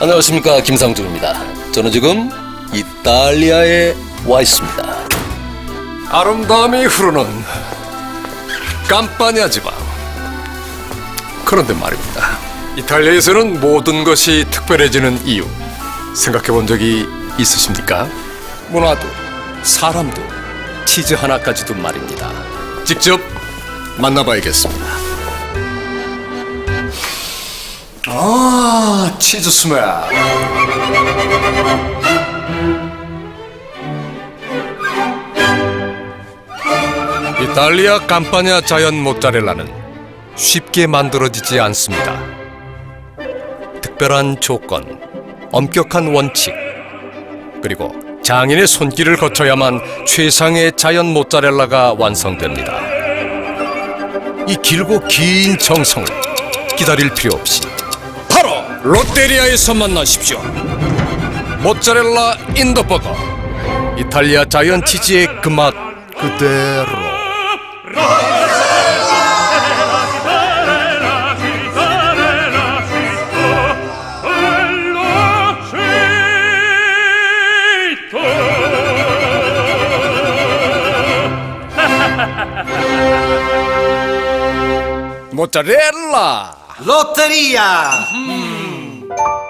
안녕하십니까 김상중입니다. 저는 지금 이탈리아에 와 있습니다. 아름다움이 흐르는 깜파니아 지방. 그런데 말입니다. 이탈리아에서는 모든 것이 특별해지는 이유 생각해 본 적이 있으십니까? 문화도 사람도 치즈 하나까지도 말입니다. 직접 만나봐야겠습니다. 아, 치즈 스멜. 이탈리아 깜파냐 자연 모짜렐라는 쉽게 만들어지지 않습니다. 특별한 조건, 엄격한 원칙, 그리고 장인의 손길을 거쳐야만 최상의 자연 모짜렐라가 완성됩니다. 이 길고 긴 정성을 기다릴 필요 없이 롯데리아에서 만나십시오. 모짜렐라 인더버거 이탈리아 자연 치즈의 그 맛 그대로. 모짜렐라 Lotteria! you